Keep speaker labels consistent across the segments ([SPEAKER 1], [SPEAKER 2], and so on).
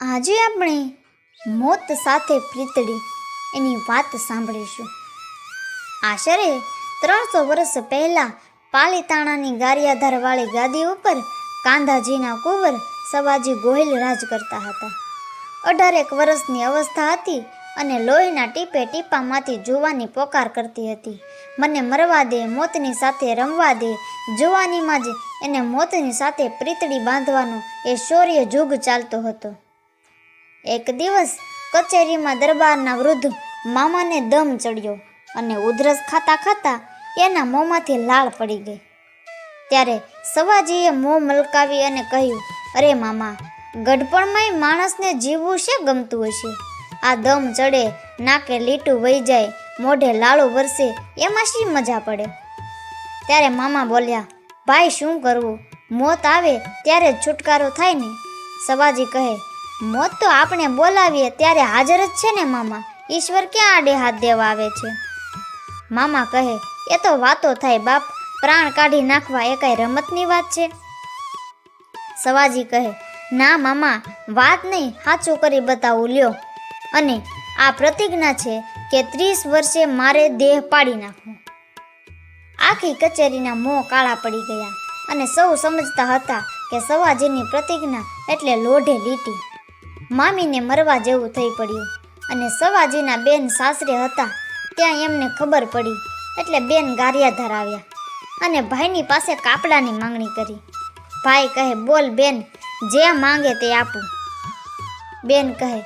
[SPEAKER 1] આજે આપણે મોત સાથે પ્રીતડી એની વાત સાંભળીશું. આશરે ત્રણસો વર્ષ પહેલાં પાલીતાણાની ગારિયાધારવાળી ગાદી ઉપર કાંધાજીના કુંવર સવાજી ગોહિલ રાજ કરતા હતા. અઢારેક વર્ષની અવસ્થા હતી અને લોહીના ટીપે ટીપામાંથી જુવાની પોકાર કરતી હતી. મને મરવા દે, મોતની સાથે રમવા દે, જુવાનીમાં જ એને મોતની સાથે પ્રીતડી બાંધવાનો એ શૌર્ય જુગ ચાલતો હતો. એક દિવસ કચેરીમાં દરબારના વૃદ્ધ મામાને દમ ચડ્યો અને ઉધરસ ખાતા ખાતા એના મોંમાંથી લાળ પડી ગઈ. ત્યારે સવાજીએ મોં મલકાવી અને કહ્યું, અરે મામા, ગઢપણમાંય માણસને જીવવું છે ગમતું હશે? આ દમ ચડે, નાકે લીટું વહી જાય, મોઢે લાળું વરસે, એમાં શી મજા પડે? ત્યારે મામા બોલ્યા, ભાઈ, શું કરવું? મોત આવે ત્યારે છુટકારો થાય ને. સવાજી કહે મોત તો આપણે બોલાવીએ ત્યારે હાજર જ છે ને મામા. ઈશ્વર ક્યાં આડે હાથ દેવા આવે છે? મામા કહે, એ તો વાતો થાય બાપ. પ્રાણ કાઢી નાખવા એ કઈ રમતની વાત છે. સવાજી કહે, ના મામા, વાત નહીં. સાચું કરી બતાવું, લ્યો. અને આ પ્રતિજ્ઞા છે કે ત્રીસ વર્ષે મારે દેહ પાડી નાખવો આખી કચેરીના મોં કાળા પડી ગયા અને સૌ સમજતા હતા કે સવાજીની પ્રતિજ્ઞા એટલે લોઢે લીટી. મામીને મરવા જેવું થઈ પડ્યું. અને સવાજીના બેન સાસરે હતા, ત્યાં એમને ખબર પડી. એટલે બેન ગારિયા ધરાવ્યા અને ભાઈની પાસે કાપડાની માંગણી કરી. ભાઈ કહે, બોલ બેન, જે માંગે તે આપું. બેન કહે,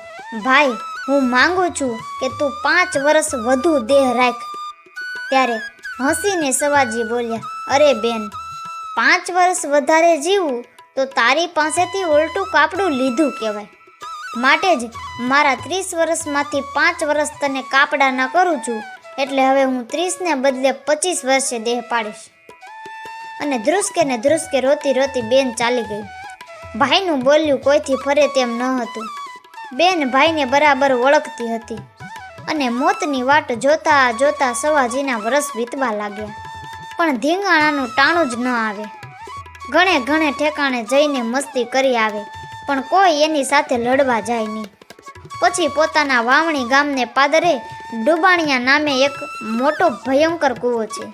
[SPEAKER 1] ભાઈ, હું માંગુ છું કે તું પાંચ વર્ષ વધુ દેહ રાખ. ત્યારે હસીને સવાજી બોલ્યા, અરે બેન, પાંચ વર્ષ વધારે જીવું તો તારી પાસેથી ઉલટું કાપડું લીધું કહેવાય. માટે જ મારા ત્રીસ વર્ષમાંથી પાંચ વર્ષ તને કાપડાના કરું છું. એટલે હવે હું ત્રીસને બદલે પચીસ વર્ષે દેહ પાડીશ. અને ધ્રુસકે ને ધ્રુસકે રોતી રોતી બેન ચાલી ગઈ. ભાઈનું બોલ્યું કોઈથી ફરે તેમ ન હતું. બેન ભાઈને બરાબર ઓળખતી હતી. અને મોતની વાટ જોતા જોતા સવાજીના વરસ વીતવા લાગ્યા. પણ ધીંગાણાનું ટાણું જ ન આવે. ઘણે ઘણે ઠેકાણે જઈને મસ્તી કરી આવે. પણ કોઈ એની સાથે લડવા જાય નહીં. પછી પોતાના વાવણી ગામને પાદરે ડુબાણિયા નામે એક મોટો ભયંકર કૂવો છે.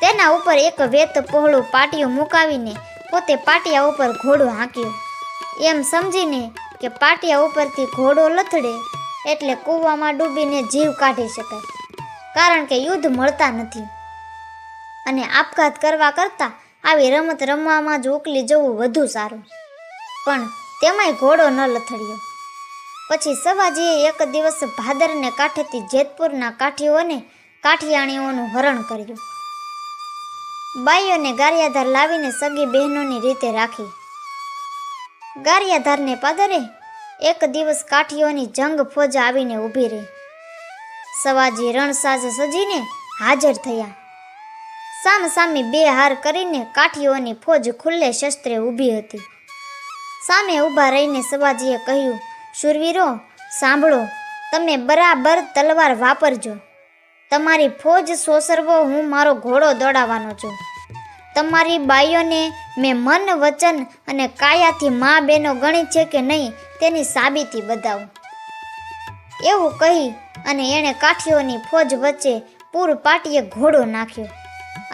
[SPEAKER 1] તેના ઉપર એક વેત પહોળું પાટિયું મુકાવીને પોતે પાટિયા ઉપર ઘોડો હાંક્યો. એમ સમજીને કે પાટિયા ઉપરથી ઘોડો લથડે એટલે કૂવામાં ડૂબીને જીવ કાઢી શકાય. કારણ કે યુદ્ધ મળતા નથી. અને આપઘાત કરવા કરતાં આવી રમત રમવામાં જ ઉકલી જવું વધુ સારું. પણ તેમાંય ઘોડો ન લથડ્યો. પછી સવાજીએ એક દિવસ ભાદરને કાંઠેથી જેતપુરના કાઠીઓને કાઠિયાણીઓનું હરણ કર્યું. બાઈઓને ગારિયાધાર લાવીને સગી બહેનોની રીતે રાખી. ગારિયાધારને પાદરે એક દિવસ કાઠીઓની જંગ ફોજ આવીને ઊભી રહી. સવાજી રણસાજ સજીને હાજર થયા. સામ સામે બે હાર કરીને કાઠીઓની ફોજ ખુલ્લે શસ્ત્રે ઊભી હતી. સામે ઊભા રહીને સવાજીએ કહ્યું, શૂરવીરો, સાંભળો, તમે બરાબર તલવાર વાપરજો. તમારી ફોજ સોસરવો હું મારો ઘોડો દોડાવવાનો છું. તમારી બાઈઓને મેં મન, વચન અને કાયાથી મા બેનો ગણી છે કે નહીં તેની સાબિતી બતાવું. એવું કહી અને એણે કાઠીઓની ફોજ વચ્ચે પૂર પાટીએ ઘોડો નાખ્યો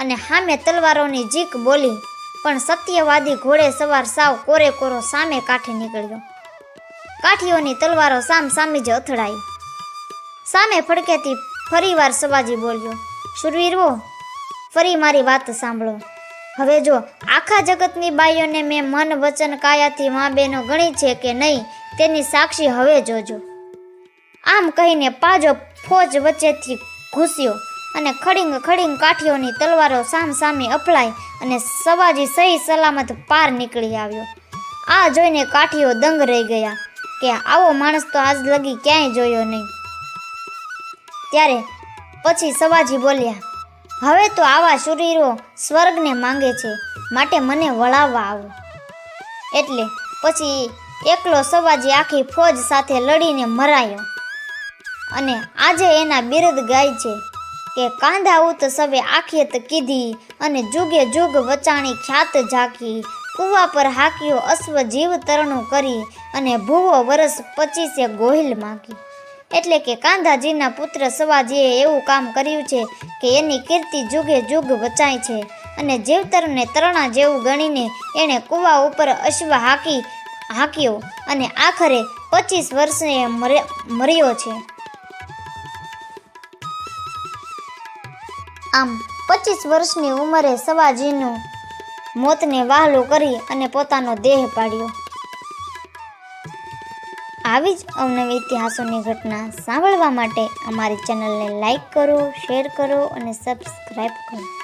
[SPEAKER 1] અને સામે તલવારોની જીક બોલી પણ સત્યવાદી ઘોડે સવાર સાવ કોરે કોરો સામે કાંઠે નીકળ્યો. કાઠીઓની તલવારો સામ સામે જ અથડાઈ. સામે ફડકેથી ફરીવાર સવાજી બોલ્યો શુરવીરવો ફરી મારી વાત સાંભળો. હવે જો, આખા જગતની બાઈઓને મેં મન વચન કાયાથી મા બેનો ગણી છે કે નહીં, તેની સાક્ષી હવે જોજો. આમ કહીને પાજો ફોજ વચ્ચેથી ઘૂસ્યો અને ખડીંગ ખડીંગ કાઠીઓની તલવારો સામ સામે અફળાઈ અને સવાજી સહી સલામત પાર નીકળી આવ્યો. આ જોઈને કાઠીઓ દંગ રહી ગયા કે આવો માણસ તો આજ લગી ક્યાંય જોયો નહીં. ત્યારે પછી સવાજી બોલ્યા, હવે તો આવા શરીરો સ્વર્ગને માંગે છે, માટે મને વળાવવા આવો. એટલે પછી એકલો સવાજી આખી ફોજ સાથે લડીને મરાયો. અને આજે એના બિરદ ગાય છે. કે કાંધા ઉત સવે આખેત કીધી અને જુગે જુગ વચાણી ખ્યાત જાકી કૂવા પર હાક્યો અશ્વ જીવ તરણું કરી અને ભૂવો વરસ પચીસે ગોહિલ માગી એટલે કે કાંધાજીના પુત્ર સવાજીએ એવું કામ કર્યું છે કે એની કીર્તિ જુગે જુગ વચાય છે અને જીવતરને તરણા જેવું ગણીને એણે કૂવા ઉપર અશ્વ હાકી, હાક્યો અને આખરે પચીસ વર્ષે મર્યો છે. આમ પચીસ વર્ષની ઉંમરે સવાજીનું મોતને વહાલું કરી અને પોતાનો દેહ પાડ્યો. આવી જ અવનવી ઇતિહાસોની ઘટના સાંભળવા માટે અમારી ચેનલને લાઈક કરો, શેર કરો અને સબસ્ક્રાઈબ કરો.